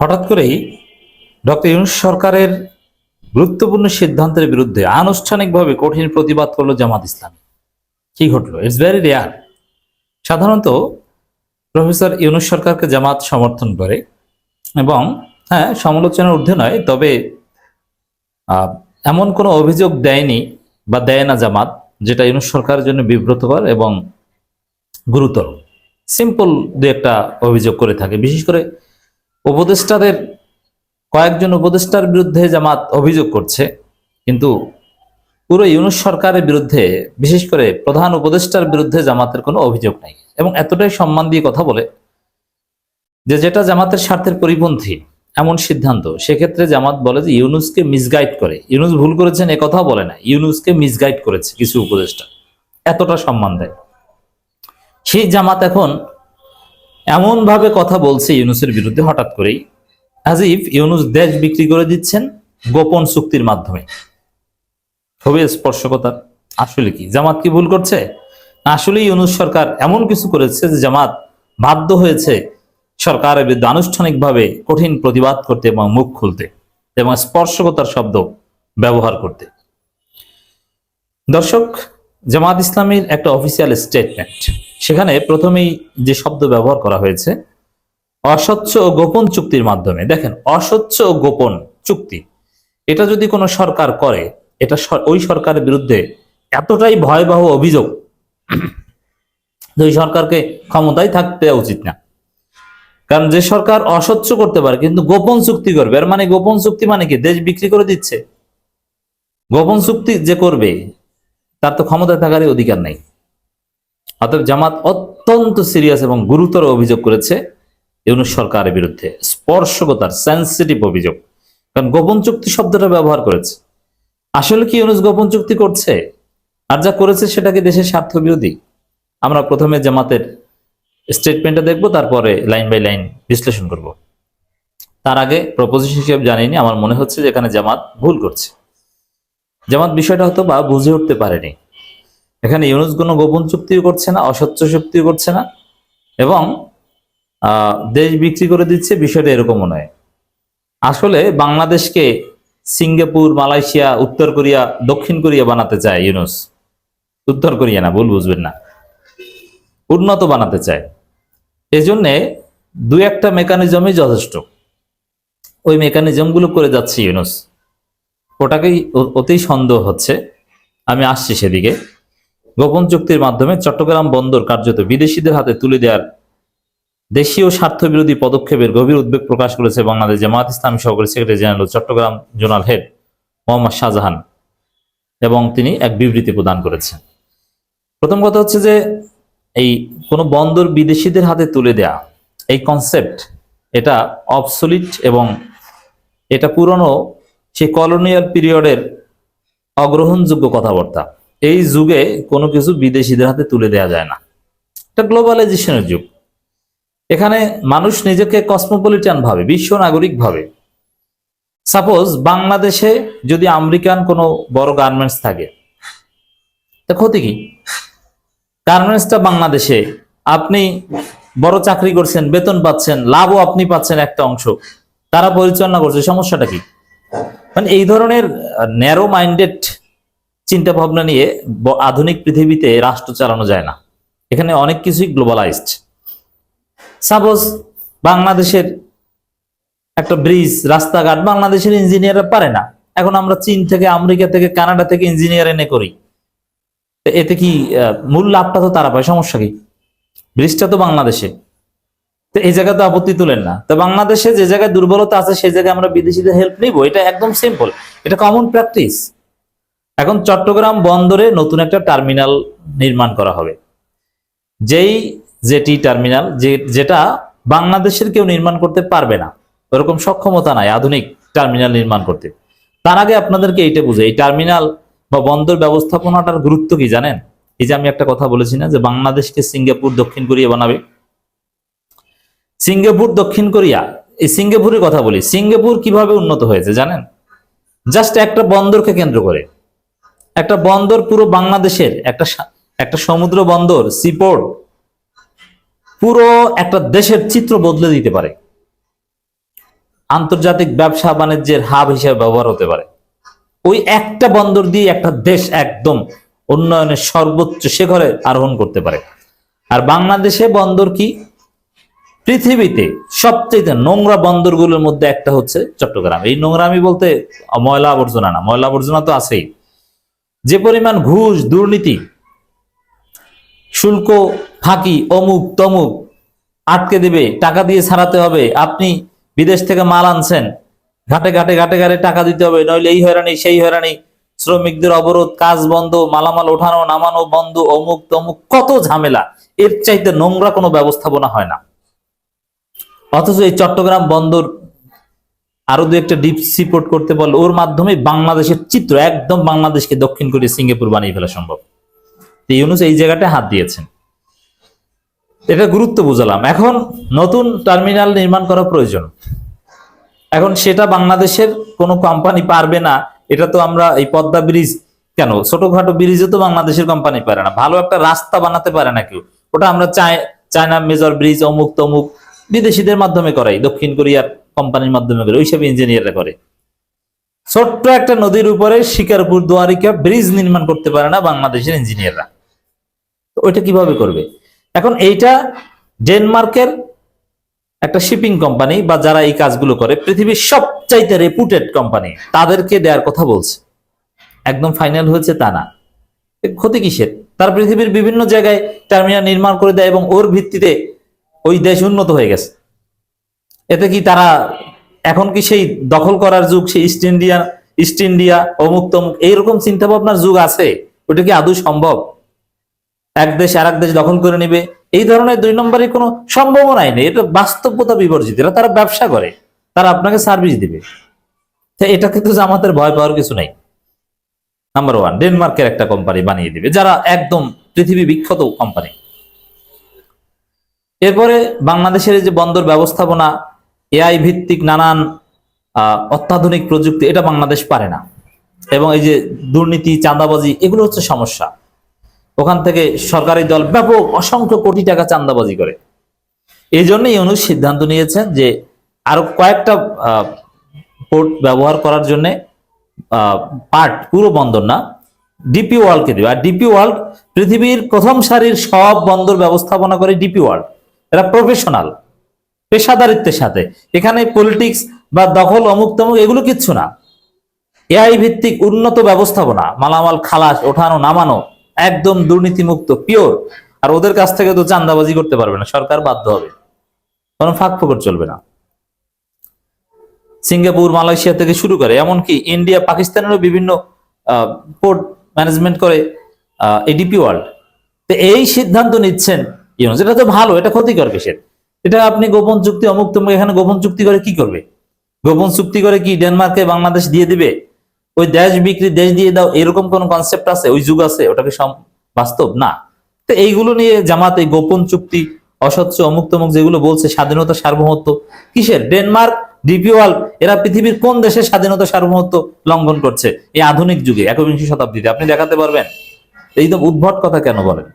হঠাৎ করেই ডক্টর ইউনুস সরকারের গুরুত্বপূর্ণ সিদ্ধান্তের বিরুদ্ধে আনুষ্ঠানিকভাবে কঠিন প্রতিবাদ করল জামাত ইসলামী। কি ঘটলো? ইটস ভেরি রেয়ার সাধারণত প্রফেসর ইউনুস সরকারকে জামাত সমর্থন করে এবং হ্যাঁ সমালোচনার ঊর্ধ্বে নয়, তবে এমন কোনো অভিযোগ দেয়নি বা দেয় না জামাত যেটা ইউনুস সরকারের জন্য বিব্রতকর এবং গুরুতর। সিম্পল দু একটা অভিযোগ করে থাকে। বিশেষ করে উপদেষ্টাদের, কয়েকজন উপদেষ্টার বিরুদ্ধে জামাত অভিযোগ করছে, কিন্তু পুরো ইউনুস সরকারের বিরুদ্ধে, বিশেষ করে প্রধান উপদেষ্টার বিরুদ্ধে জামাতের কোনো অভিযোগ নেই। এবং এতটাই সম্মান দিয়ে কথা বলে যে যেটা জামাতের স্বার্থের পরিপন্থী, এমন সিদ্ধান্ত। সেক্ষেত্রে জামাত বলে যে ইউনুসকে মিসগাইড করে। ইউনুস ভুল করেছেন, এ কথা বলে না। ইউনুসকে মিসগাইড করেছে কিছু উপদেষ্টা। এতটা সম্মান দেয়। সেই জামাত এখন এমন ভাবে কথা বলছে ইউনুসের বিরুদ্ধে হঠাৎ করেই। অ্যাজ ইফ ইউনুস দেশ বিক্রি করে দিচ্ছেন গোপন চুক্তির মাধ্যমে। খুবই স্পর্শকতা আসলে কি? জামাত কি ভুল করছে? আসলে ইউনুস সরকার এমন কিছু করেছে যে জামাত বাধ্য হয়েছে সরকারের বিরুদ্ধে আনুষ্ঠানিকভাবে কঠিন প্রতিবাদ করতে এবং মুখ খুলতে এবং স্পর্শকতার শব্দ ব্যবহার করতে। দর্শক, জামাত ইসলামীর একটা অফিসিয়াল স্টেটমেন্ট সেখানে প্রথমেই যে শব্দ ব্যবহার করা হয়েছে, অস্বচ্ছ ও গোপন চুক্তির মাধ্যমে। দেখেন, অস্বচ্ছ ও গোপন চুক্তি। এটা যদি কোনো সরকার করে, এটা ওই সরকারের বিরুদ্ধে এতটাই ভয়াবহ অভিযোগ ওই সরকারকে ক্ষমতায় থাকতে উচিত না। কারণ যে সরকার অস্বচ্ছ করতে পারে, কিন্তু গোপন চুক্তি করবে। এর মানে গোপন চুক্তি মানে কি? দেশ বিক্রি করে দিচ্ছে। গোপন চুক্তি যে করবে, তার তো ক্ষমতায় থাকারই অধিকার নেই। অতএব জামাত অত্যন্ত সিরিয়াস এবং গুরুতর অভিযোগ করেছে ইউনুস সরকারের বিরুদ্ধে। স্পর্শকতার সেন্সিটিভ অভিযোগ। কারণ গোপন চুক্তি শব্দটা ব্যবহার করেছে। আসলে কি ইউনুস গোপন চুক্তি করছে? আর যা করেছে সেটা কি দেশের স্বার্থ বিরোধী? আমরা প্রথমে জামাতের স্টেটমেন্টটা দেখব, তারপরে লাইন বাই লাইন বিশ্লেষণ করব। তার আগে প্রপোজিশন হিসেবে জানিনি, আমার মনে হচ্ছে যে এখানে জামাত ভুল করছে। জামাত বিষয়টা হয়তো বা বুঝে উঠতে পারেনি। এখানে ইউনুস কোনো গোপন চুক্তিও করছে না অসচ্য চুক্তিও করছে না এবং দেশ বিক্রি করে দিচ্ছে, বিষয়টা এরকমও নয়। আসলে বাংলাদেশকে সিঙ্গাপুর, মালয়েশিয়া, উত্তর কোরিয়া, দক্ষিণ কোরিয়া বানাতে চায় ইউনুস। উত্তর কোরিয়া না, ভুল বুঝবেন না। উন্নত বানাতে চায়। এজন্যে দু একটা মেকানিজমই যথেষ্ট। ওই মেকানিজমগুলো করে যাচ্ছে ইউনুস। ওটাকেই ওতেই সন্দেহ হচ্ছে। আমি আসছি সেদিকে। গোপন চুক্তির মাধ্যমে চট্টগ্রাম বন্দর কার্যত বিদেশিদের হাতে তুলে দেওয়ার দেশীয় স্বার্থ বিরোধী পদক্ষেপের গভীর উদ্বেগ প্রকাশ করেছে বাংলাদেশ জামাত ইসলামী সহকারী secretary general Chattogram zonal head Mohammad Shahjahan এবং তিনি এক বিবৃতি প্রদান করেছেন। প্রথম কথা হচ্ছে যে এই কোনো বন্দর বিদেশিদের হাতে তুলে দেয়া, এই কনসেপ্ট এটা অবসলিট এবং এটা পুরনো সেই কলোনিয়াল পিরিয়ডের অগ্রহণযোগ্য কথাবার্তা। এই যুগে কোনো কিছু বিদেশিদের হাতে তুলে দেয়া যায় না। এটা গ্লোবালাইজেশনের যুগ। এখানে মানুষ নিজেকে কসমোপলিটান ভাবে, বিশ্ব নাগরিক ভাবে। সাপোজ বাংলাদেশে যদি আমেরিকান কোনো বড় গার্মেন্টস থাকে, তা ক্ষতি কি? গার্মেন্টসটা বাংলাদেশে, আপনি বড় চাকরি করছেন, বেতন পাচ্ছেন, লাভও আপনি পাচ্ছেন একটা অংশ, তারা পরিচালনা করছে, সমস্যাটা কি? মানে এই ধরনের ন্যারো মাইন্ডেড চিন্তা ভাবনা নিয়ে আধুনিক পৃথিবীতে রাষ্ট্র চালানো যায় না। এখানে অনেক কিছুই গ্লোবালাইজড। সাপোজ বাংলাদেশের একটা ব্রিজ, রাস্তাঘাট বাংলাদেশের ইঞ্জিনিয়াররা পারে না। এখন আমরা চীন থেকে, আমেরিকা থেকে, কানাডা থেকে ইঞ্জিনিয়ার এনে করি। এতে কি মূল লাভটা তো তারা পায়, সমস্যা কি? ব্রিজটা তো বাংলাদেশে। তো এই জায়গায় তো আপত্তি তুলেন না। তো বাংলাদেশে যে জায়গায় দুর্বলতা আছে সেই জায়গায় আমরা বিদেশিদের হেল্প নিব। এটা একদম সিম্পল এটা কমন প্র্যাকটিস এখন চট্টগ্রাম বন্দরে নতুন একটা টার্মিনাল নির্মাণ করা হবে। যেই জেটি টার্মিনাল, যে, যেটা বাংলাদেশের কেউ নির্মাণ করতে পারবে না, ওরকম সক্ষমতা নাই আধুনিক টার্মিনাল নির্মাণ করতে। তার আগে আপনাদেরকে এইটা বুঝে এই টার্মিনাল বা বন্দর ব্যবস্থাপনাটার গুরুত্ব কি জানেন? এই যে আমি একটা কথা বলেছি না যে বাংলাদেশকে সিঙ্গাপুর, দক্ষিণ কোরিয়া বানাবে। সিঙ্গাপুর, দক্ষিণ কোরিয়া, এই সিঙ্গাপুরের কথা বলি। সিঙ্গাপুর কীভাবে উন্নত হয়েছে জানেন? জাস্ট একটা বন্দরকে কেন্দ্র করে। একটা বন্দর পুরো বাংলাদেশের, একটা একটা সমুদ্র বন্দর সিপোর্ট পুরো একটা দেশের চিত্র বদলে দিতে পারে। আন্তর্জাতিক ব্যবসা বাণিজ্যের হাব হিসেবে ব্যবহার হতে পারে। ওই একটা বন্দর দিয়ে একটা দেশ একদম উন্নয়নের সর্বোচ্চ শেখরে আরোহণ করতে পারে। আর বাংলাদেশে বন্দর কি? পৃথিবীতে সবচেয়ে নোংরা বন্দরগুলোর মধ্যে একটা হচ্ছে চট্টগ্রাম। এই নোংরামি বলতে ময়লা আবর্জনা না, ময়লা আবর্জনা তো আছেই। যে পরিমাণ ঘুষ, দুর্নীতি, শুল্ক, ফাঁকি, অমুক, তমুক আটকে দেবে, টাকা দিয়ে ছাড়াতে হবে, আপনি বিদেশ থেকে মাল আনছেন, ঘাটে ঘাটে ঘাটে ঘাটে টাকা দিতে হবে, নইলে এই হয়রানি, সেই হয়রানি, শ্রমিকদের অবরোধ, কাজ বন্ধ, মালামাল ওঠানো, নামানো বন্ধ, অমুক, তমুক, কত ঝামেলা, এর চাইতে নোংরা কোনো ব্যবস্থাপনা হয় না। অথচ এই চট্টগ্রাম বন্দর আরও দু একটা ডিপ সিপোর্ট করতে পারলে ওর মাধ্যমে বাংলাদেশের চিত্র একদম বাংলাদেশকে দক্ষিণ কোরিয়া, সিঙ্গাপুর বানিয়ে ফেলা সম্ভব। ইউনুস এই জায়গাটায় হাত দিয়েছেন। এটা গুরুত্ব বুঝালাম। এখন নতুন টার্মিনাল নির্মাণ করা প্রয়োজন। এখন সেটা বাংলাদেশের কোনো কোম্পানি পারবে না, এটা তো আমরা এই পদ্মা ব্রিজ কেন? ছোটখাটো ব্রিজে তো বাংলাদেশের কোম্পানি পারে না। ভালো একটা রাস্তা বানাতে পারে না কেউ। ওটা আমরা চায়না মেজর ব্রিজ অমুক তমুক বিদেশিদের মাধ্যমে করাই। দক্ষিণ কোরিয়ার কোম্পানির মাধ্যমে করে, ওইসব ইঞ্জিনিয়াররা করে। ছোট্ট একটা নদীর উপরে শিকারপুর দুয়ারিকা ব্রিজ নির্মাণ করতে পারে না বাংলাদেশের ইঞ্জিনিয়াররা ওইটা কীভাবে করবে? এখন এইটা ডেনমার্কের একটা শিপিং কোম্পানি বা যারা এই কাজগুলো করে, পৃথিবীর সবচাইতে রেপুটেড কোম্পানি তাদেরকে দেওয়ার কথা বলছে। একদম ফাইনাল হয়েছে তা না। ক্ষতি কিসের? তার পৃথিবীর বিভিন্ন জায়গায় টার্মিনাল নির্মাণ করে দেয় এবং ওর ভিত্তিতে ওই দেশ উন্নত হয়ে গেছে। এতে কি তারা এখন কি সেই দখল করার যুগ, সেই ইস্ট ইন্ডিয়া ইস্ট ইন্ডিয়া অমুক তমুক, এইরকম চিন্তা ভাবনার যুগ আছে? ওটা কি আদৌ সম্ভব? এক দেশ আর এক দেশ দখল করে নেবে? এই ধরনের দুই নম্বরে কোনো সম্ভাবনাই নেই। এটা বাস্তবতা বিবর্জিত। এটা তারা ব্যবসা করে। তারা আপনাকে সার্ভিস দিবে। এটা কিন্তু জামাতের ভয় পাওয়ার কিছু নাই। নাম্বার ওয়ান ডেনমার্কের একটা কোম্পানি বানিয়ে দিবে, যারা একদম পৃথিবী বিখ্যাত কোম্পানি এরপরে বাংলাদেশের যে বন্দর ব্যবস্থাপনা এআই ভিত্তিক নানান অত্যাধুনিক প্রযুক্তি এটা বাংলাদেশ পারে না। এবং এই যে দুর্নীতি, চাঁদাবাজি, এগুলো হচ্ছে সমস্যা। ওখান থেকে সরকারি দল ব্যাপক, অসংখ্য কোটি টাকা চাঁদাবাজি করে। এই জন্যই ইউনুস সিদ্ধান্ত নিয়েছেন যে আরও কয়েকটা পোর্ট ব্যবহার করার জন্য পার্ট পুরো বন্দর না, ডিপি ওয়ার্ল্ডকে দেবে। আর ডিপি ওয়ার্ল্ড পৃথিবীর প্রথম সারির সব বন্দর ব্যবস্থাপনা করে ডিপি ওয়ার্ল্ড। এরা প্রফেশনাল। পেশাদারিত্বের সাথে। এখানে পলিটিক্স বা দখল, অমুক তমুক, এগুলো কিচ্ছু না। এআই ভিত্তিক উন্নত ব্যবস্থাপনা, মালামাল, খালাস, ওঠানো, নামানো, একদম দুর্নীতিমুক্ত পিওর আর ওদের কাছ থেকে তো চান্দাবাজি করতে পারবে না, সরকার বাধ্য হবে। কোনো ফাঁক ফোকর চলবে না। সিঙ্গাপুর, মালয়েশিয়া থেকে শুরু করে, এমনকি ইন্ডিয়া, পাকিস্তানেরও বিভিন্ন পোর্ট ম্যানেজমেন্ট করে এডিপি ওয়ার্ল্ড তো এই সিদ্ধান্ত নিচ্ছেন এটা তো ভালো, এটা ক্ষতিকর কিসের? এটা আপনি গোপন চুক্তি, অমুক তমুক, এখানে গোপন চুক্তি করে কি করবে? গোপন চুক্তি করে কি ডেনমার্কে বাংলাদেশ দিয়ে দিবে? ওই দেশ বিক্রি, দেশ দিয়ে দাও, এরকম কোন কনসেপ্ট আছে? ওই যুগ আছে? ওটাকে বাস্তব? না। তো এইগুলো নিয়ে জামাত, এই গোপন চুক্তি, অসচ্ছ, অমুক তমুক যেগুলো বলছে, স্বাধীনতা, সার্বভৌমত্ব, কিসের? ডেনমার্ক ডিপিওয়াল এরা পৃথিবীর কোন দেশের স্বাধীনতা, সার্বভৌমত্ব লঙ্ঘন করছে? এই আধুনিক যুগে, একবিংশ শতাব্দীতে। আপনি দেখাতে পারবেন। এই তো উদ্ভট কথা কেন বলেন?